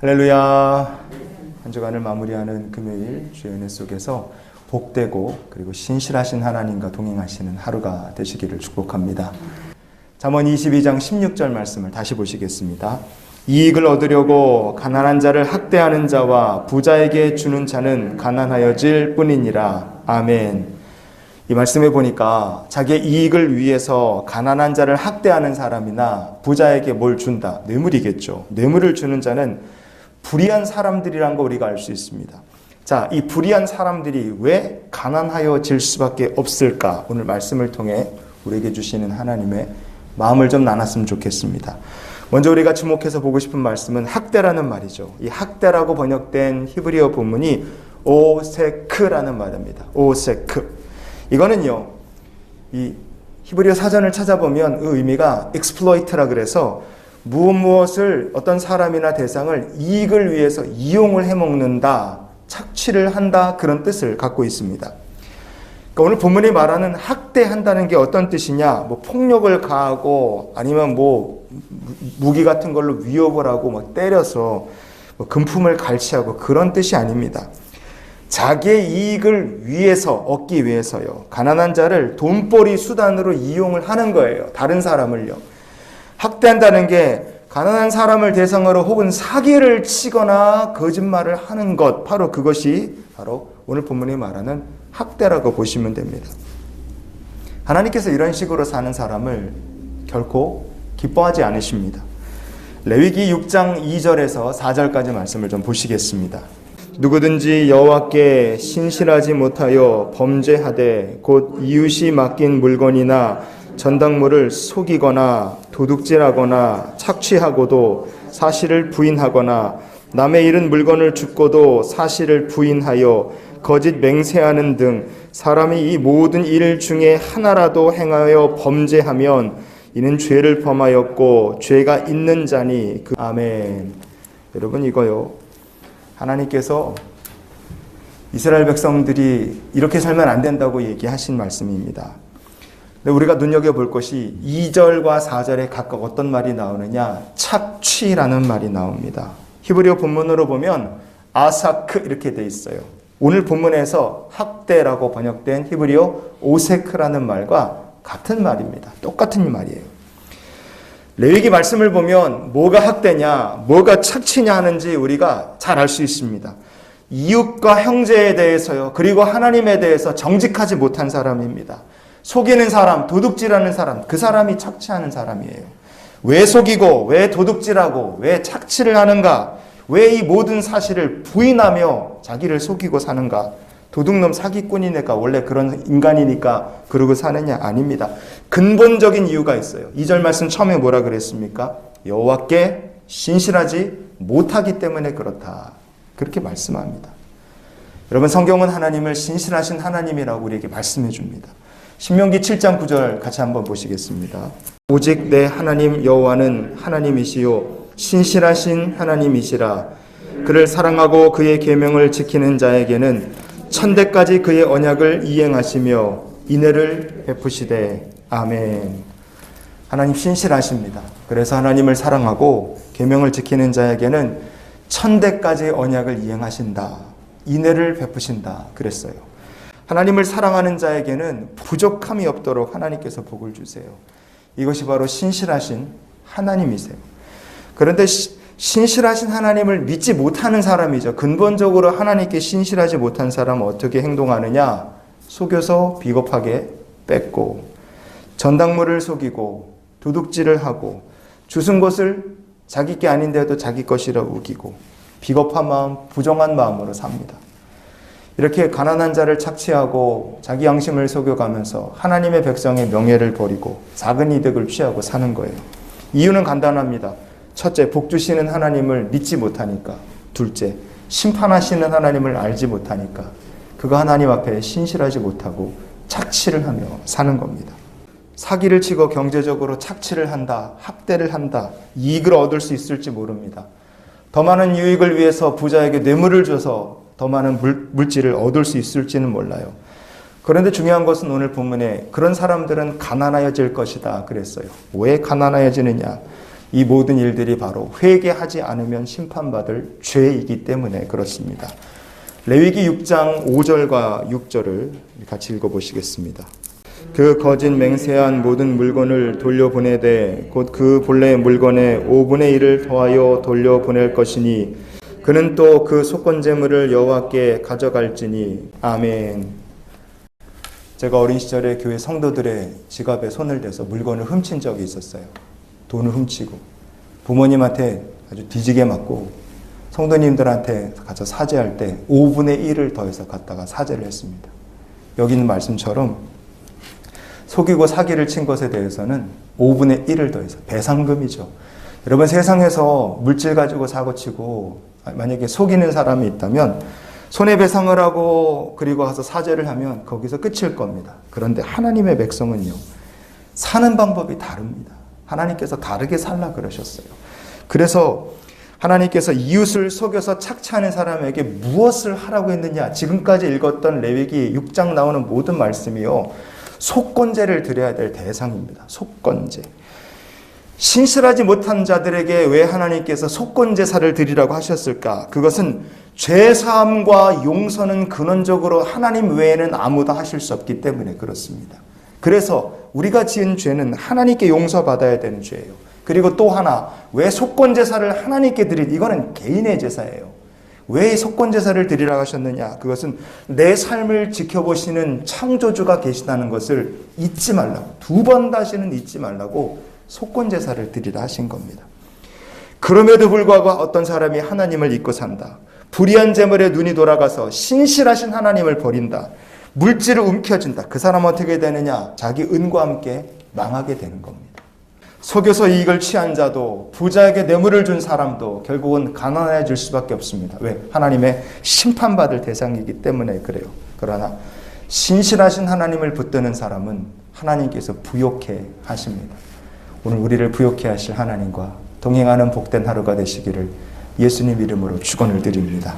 할렐루야. 한 주간을 마무리하는 금요일 주의 은혜 속에서 복되고 그리고 신실하신 하나님과 동행하시는 하루가 되시기를 축복합니다. 잠언 22장 16절 말씀을 다시 보시겠습니다. 이익을 얻으려고 가난한 자를 학대하는 자와 부자에게 주는 자는 가난하여질 뿐이니라. 아멘. 이 말씀에 보니까 자기의 이익을 위해서 가난한 자를 학대하는 사람이나 부자에게 뭘 준다. 뇌물이겠죠. 뇌물을 주는 자는 불의한 사람들이란 거 우리가 알 수 있습니다. 자, 이 불의한 사람들이 왜 가난하여질 수밖에 없을까? 오늘 말씀을 통해 우리에게 주시는 하나님의 마음을 좀 나눴으면 좋겠습니다. 먼저 우리가 주목해서 보고 싶은 말씀은 학대라는 말이죠. 이 학대라고 번역된 히브리어 본문이 오세크라는 말입니다. 오세크. 이거는요, 이 히브리어 사전을 찾아보면 그 의미가 exploit라 그래서 무엇 무엇을 어떤 사람이나 대상을 이익을 위해서 이용을 해먹는다, 착취를 한다 그런 뜻을 갖고 있습니다. 그러니까 오늘 본문이 말하는 학대한다는 게 어떤 뜻이냐? 뭐 폭력을 가하고 아니면 뭐 무기 같은 걸로 위협을 하고 막 때려서 뭐 금품을 갈취하고 그런 뜻이 아닙니다. 자기의 이익을 위해서 얻기 위해서요. 가난한 자를 돈벌이 수단으로 이용을 하는 거예요. 다른 사람을요. 학대한다는 게 가난한 사람을 대상으로 혹은 사기를 치거나 거짓말을 하는 것 바로 그것이 바로 오늘 본문이 말하는 학대라고 보시면 됩니다. 하나님께서 이런 식으로 사는 사람을 결코 기뻐하지 않으십니다. 레위기 6장 2절에서 4절까지 말씀을 좀 보시겠습니다. 누구든지 여호와께 신실하지 못하여 범죄하되 곧 이웃이 맡긴 물건이나 전당물을 속이거나 도둑질하거나 착취하고도 사실을 부인하거나 남의 잃은 물건을 줍고도 사실을 부인하여 거짓 맹세하는 등 사람이 이 모든 일 중에 하나라도 행하여 범죄하면 이는 죄를 범하였고 죄가 있는 자니 그 아멘. 여러분 이거요. 하나님께서 이스라엘 백성들이 이렇게 살면 안 된다고 얘기하신 말씀입니다. 우리가 눈여겨볼 것이 2절과 4절에 각각 어떤 말이 나오느냐? 착취라는 말이 나옵니다. 히브리어 본문으로 보면 아사크 이렇게 돼 있어요. 오늘 본문에서 학대라고 번역된 히브리어 오세크라는 말과 같은 말입니다. 똑같은 말이에요. 레위기 말씀을 보면 뭐가 학대냐, 뭐가 착취냐 하는지 우리가 잘 알 수 있습니다. 이웃과 형제에 대해서요, 그리고 하나님에 대해서 정직하지 못한 사람입니다. 속이는 사람, 도둑질하는 사람, 그 사람이 착취하는 사람이에요. 왜 속이고, 왜 도둑질하고, 왜 착취를 하는가? 왜 이 모든 사실을 부인하며 자기를 속이고 사는가? 도둑놈 사기꾼이니까 원래 그런 인간이니까 그러고 사느냐 아닙니다. 근본적인 이유가 있어요. 2절 말씀 처음에 뭐라 그랬습니까? 여호와께 신실하지 못하기 때문에 그렇다. 그렇게 말씀합니다. 여러분 성경은 하나님을 신실하신 하나님이라고 우리에게 말씀해 줍니다. 신명기 7장 9절 같이 한번 보시겠습니다. 오직 내 하나님 여호와는 하나님이시요 신실하신 하나님이시라. 그를 사랑하고 그의 계명을 지키는 자에게는 천대까지 그의 언약을 이행하시며 인애를 베푸시되 아멘. 하나님 신실하십니다. 그래서 하나님을 사랑하고 계명을 지키는 자에게는 천대까지 언약을 이행하신다. 인애를 베푸신다. 그랬어요. 하나님을 사랑하는 자에게는 부족함이 없도록 하나님께서 복을 주세요. 이것이 바로 신실하신 하나님이세요. 그런데 신실하신 하나님을 믿지 못하는 사람이죠. 근본적으로 하나님께 신실하지 못한 사람은 어떻게 행동하느냐? 속여서 비겁하게 뺏고, 전당물을 속이고, 도둑질을 하고, 주순 것을 자기 게 아닌데도 자기 것이라 우기고, 비겁한 마음, 부정한 마음으로 삽니다. 이렇게 가난한 자를 착취하고 자기 양심을 속여가면서 하나님의 백성의 명예를 버리고 작은 이득을 취하고 사는 거예요. 이유는 간단합니다. 첫째, 복 주시는 하나님을 믿지 못하니까. 둘째, 심판하시는 하나님을 알지 못하니까. 그거 하나님 앞에 신실하지 못하고 착취를 하며 사는 겁니다. 사기를 치고 경제적으로 착취를 한다, 학대를 한다, 이익을 얻을 수 있을지 모릅니다. 더 많은 유익을 위해서 부자에게 뇌물을 줘서 더 많은 물, 물질을 얻을 수 있을지는 몰라요. 그런데 중요한 것은 오늘 본문에 그런 사람들은 가난하여질 것이다 그랬어요. 왜 가난하여지느냐? 이 모든 일들이 바로 회개하지 않으면 심판받을 죄이기 때문에 그렇습니다. 레위기 6장 5절과 6절을 같이 읽어보시겠습니다. 그 거짓 맹세한 모든 물건을 돌려보내되 곧 그 본래 물건의 5분의 1을 더하여 돌려보낼 것이니 그는 또 그 속건 제물을 여호와께 가져갈지니 아멘. 제가 어린 시절에 교회 성도들의 지갑에 손을 대서 물건을 훔친 적이 있었어요. 돈을 훔치고 부모님한테 아주 뒤지게 맞고 성도님들한테 가서 사죄할 때 5분의 1을 더해서 갖다가 사죄를 했습니다. 여기 있는 말씀처럼 속이고 사기를 친 것에 대해서는 5분의 1을 더해서 배상금이죠. 여러분 세상에서 물질 가지고 사고 치고 만약에 속이는 사람이 있다면 손해배상을 하고 그리고 가서 사죄를 하면 거기서 끝일 겁니다. 그런데 하나님의 백성은요. 사는 방법이 다릅니다. 하나님께서 다르게 살라 그러셨어요. 그래서 하나님께서 이웃을 속여서 착취하는 사람에게 무엇을 하라고 했느냐? 지금까지 읽었던 레위기 6장 나오는 모든 말씀이요. 속건제를 드려야 될 대상입니다. 속건제. 신실하지 못한 자들에게 왜 하나님께서 속건 제사를 드리라고 하셨을까? 그것은 죄 사함과 용서는 근원적으로 하나님 외에는 아무도 하실 수 없기 때문에 그렇습니다. 그래서 우리가 지은 죄는 하나님께 용서받아야 되는 죄예요. 그리고 또 하나, 왜 속건 제사를 하나님께 드릴, 이거는 개인의 제사예요. 왜 속건제사를 드리라고 하셨느냐? 그것은 내 삶을 지켜보시는 창조주가 계시다는 것을 잊지 말라고, 두 번 다시는 잊지 말라고 속건제사를 드리라 하신 겁니다. 그럼에도 불구하고 어떤 사람이 하나님을 잊고 산다. 불의한 재물에 눈이 돌아가서 신실하신 하나님을 버린다. 물질을 움켜쥔다. 그 사람 어떻게 되느냐? 자기 은과 함께 망하게 되는 겁니다. 속여서 이익을 취한 자도 부자에게 뇌물을 준 사람도 결국은 가난해질 수밖에 없습니다. 왜? 하나님의 심판받을 대상이기 때문에 그래요. 그러나 신실하신 하나님을 붙드는 사람은 하나님께서 부욕해 하십니다. 오늘 우리를 부욕해 하실 하나님과 동행하는 복된 하루가 되시기를 예수님 이름으로 축원을 드립니다.